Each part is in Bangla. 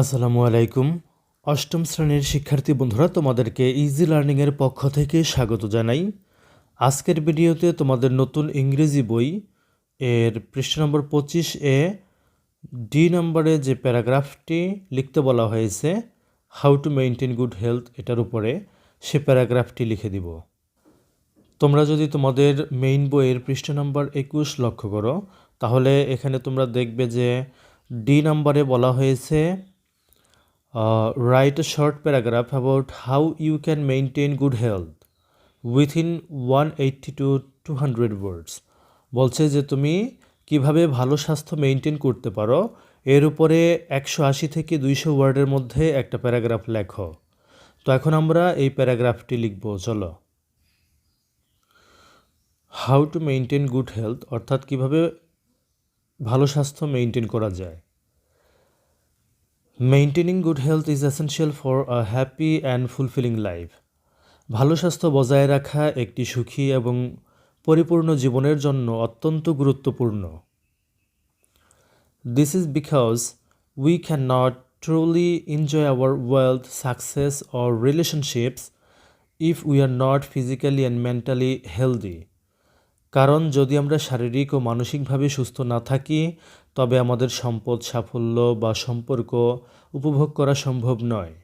আসসালামু আলাইকুম। অষ্টম শ্রেণির শিক্ষার্থী বন্ধুরা, তোমাদেরকে ইজি লার্নিংয়ের পক্ষ থেকে স্বাগত জানাই। আজকের ভিডিওতে তোমাদের নতুন ইংরেজি বই এর পৃষ্ঠ নম্বর পঁচিশ এ ডি নম্বরে যে প্যারাগ্রাফটি লিখতে বলা হয়েছে how to maintain good health এটার উপরে সে প্যারাগ্রাফটি লিখে দিব। তোমরা যদি তোমাদের মেইন বইয়ের পৃষ্ঠ নম্বর একুশ লক্ষ্য করো, তাহলে এখানে তোমরা দেখবে যে ডি নম্বরে বলা হয়েছে write a short paragraph about how you can maintain good health within 180 to 200 words. বলছে যে তুমি কীভাবে ভালো স্বাস্থ্য মেনটেন করতে পারো, এর উপরে একশো আশি থেকে দুইশো ওয়ার্ডের মধ্যে একটা প্যারাগ্রাফ লেখো। তো এখন আমরা এই প্যারাগ্রাফটি লিখব, চলো। How to maintain good health অর্থাৎ কীভাবে ভালো স্বাস্থ্য মেনটেন করা যায়। Maintaining good health is essential for a happy and fulfilling life ভালো স্বাস্থ্য বজায় রাখা একটি সুখী এবং পরিপূর্ণ জীবনের জন্য অত্যন্ত গুরুত্বপূর্ণ। This is because we can not truly enjoy our wealth success or relationships if we are not physically and mentally healthy কারণ যদি আমরা শারীরিক ও মানসিকভাবে সুস্থ না থাকি তবে আমাদের সম্পদ, সাফল্য বা সম্পর্ক উপভোগ করা সম্ভব নয়।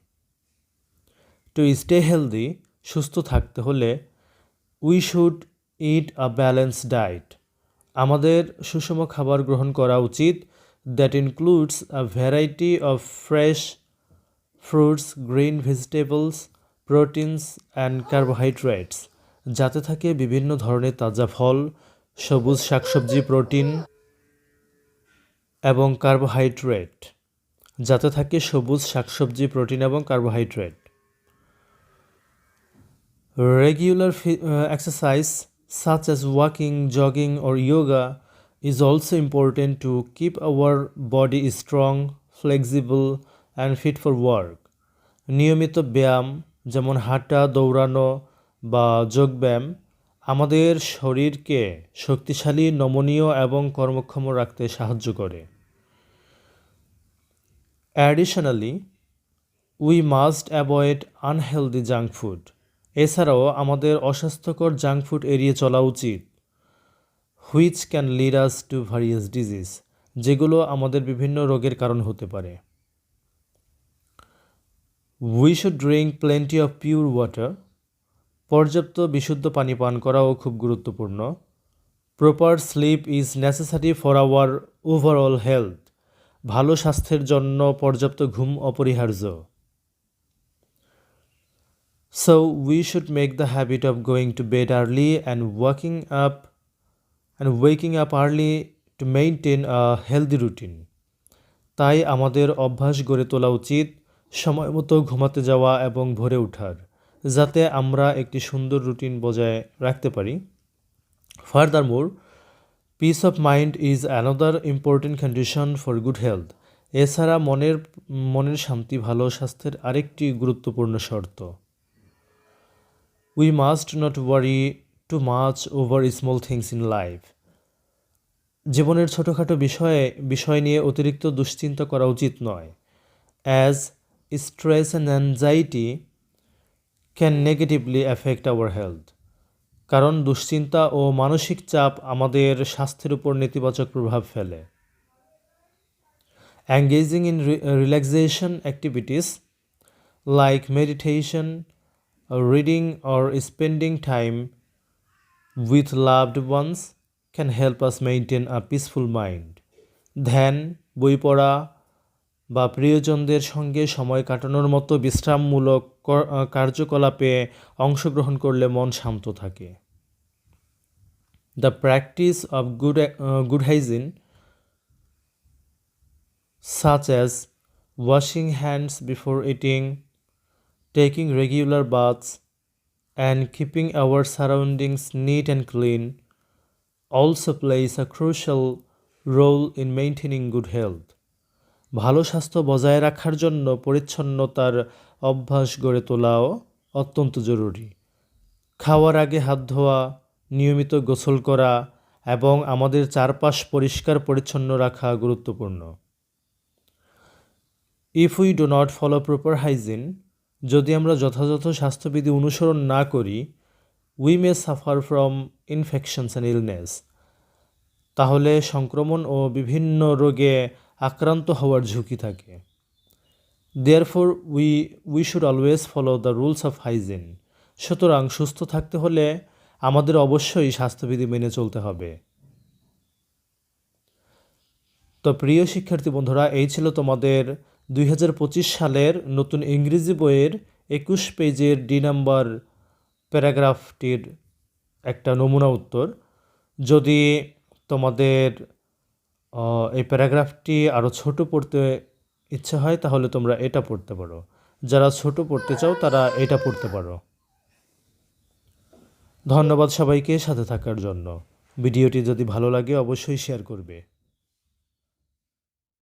টু স্টে হেলদি সুস্থ থাকতে হলে we should eat a balance diet আমাদের সুষম খাবার গ্রহণ করা উচিত। That includes a variety of fresh fruits green vegetables proteins and carbohydrates যাতে থাকে বিভিন্ন ধরনের তাজা ফল, সবুজ শাকসবজি, প্রোটিন এবং কার্বোহাইড্রেট, যাতে থাকে সবুজ শাকসবজি, প্রোটিন এবং carbohydrate. Regular exercise such as walking jogging or yoga is also important to keep our body strong flexible and fit for work নিয়মিত ব্যায়াম, যেমন হাঁটা, দৌড়ানো বা যোগব্যায়াম আমাদের শরীরকে শক্তিশালী, নমনীয় এবং কর্মক্ষম রাখতে সাহায্য করে। Additionally we must avoid unhealthy junk food এছাড়াও আমাদের অস্বাস্থ্যকর জাঙ্ক ফুড এড়িয়ে চলা উচিত which can lead us to various disease যেগুলো আমাদের বিভিন্ন রোগের কারণ হতে পারে। We should drink plenty of pure water পর্যাপ্ত বিশুদ্ধ পানি পান করাও খুব গুরুত্বপূর্ণ। Proper sleep is necessary for our overall health ভালো স্বাস্থ্যের জন্য পর্যাপ্ত ঘুম অপরিহার্য। So we should make the habit of going to bed early and walking up and waking up early to maintain a healthy routine তাই আমাদের অভ্যাস গড়ে তোলা উচিত সময় মতো ঘুমাতে যাওয়া এবং ভোরে ওঠার। যাতে আমরা একটি সুন্দর রুটিন বজায় রাখতে পারি। Further more peace of mind is another important condition for good health এছাড়া মনের মনের শান্তি, ভালো স্বাস্থ্যের আরেকটি গুরুত্বপূর্ণ শর্ত। We must not worry too much over small things in life জীবনের ছোটোখাটো বিষয়ে, বিষয় নিয়ে অতিরিক্ত দুশ্চিন্তা করা উচিত নয়। As stress and anxiety can negatively affect our health কারণ দুশ্চিন্তা ও মানসিক চাপ আমাদের স্বাস্থ্যের উপর নেতিবাচক প্রভাব ফেলে। Engaging in relaxation activities like meditation reading or spending time with loved ones can help us maintain a peaceful mind ধ্যান বই পড়া বা প্রিয়জনদের সঙ্গে সময় কাটানোর মতো বিশ্রামমূলক কার্যকলাপে অংশগ্রহণ করলে মন শান্ত থাকে। The practice of good good hygiene such as washing hands before eating taking regular baths and keeping our surroundings neat and clean also plays a crucial role in maintaining good health ভালো স্বাস্থ্য বজায় রাখার জন্য পরিচ্ছন্নতার অভ্যাস গড়ে তোলাও অত্যন্ত জরুরি। খাওয়ার আগে হাত ধোয়া, নিয়মিত গোসল করা এবং আমাদের চারপাশ পরিষ্কার পরিচ্ছন্ন রাখা গুরুত্বপূর্ণ। If we do not follow proper hygiene যদি আমরা যথাযথ স্বাস্থ্যবিধি অনুসরণ না করি we may suffer from infections and illness তাহলে সংক্রমণ ও বিভিন্ন রোগে আক্রান্ত হওয়ার ঝুঁকি থাকে। There therefore we we should always follow the rules of hygiene সুতরাং সুস্থ থাকতে হলে আমাদের অবশ্যই স্বাস্থ্যবিধি মেনে চলতে হবে। তো প্রিয় শিক্ষার্থী বন্ধুরা, এই ছিল তোমাদের দুই হাজার পঁচিশ সালের নতুন ইংরেজি বইয়ের একুশ পেজের ডি নাম্বার প্যারাগ্রাফটির একটা নমুনা উত্তর। যদি তোমাদের এই প্যারাগ্রাফটি আরও ছোট পড়তে ইচ্ছে হয়, তাহলে তোমরা এটা পড়তে পারো। যারা ছোট পড়তে চাও, তারা এটা পড়তে পারো। ধন্যবাদ সবাইকে সাথে থাকার জন্য। ভিডিওটি যদি ভালো লাগে, অবশ্যই শেয়ার করবে।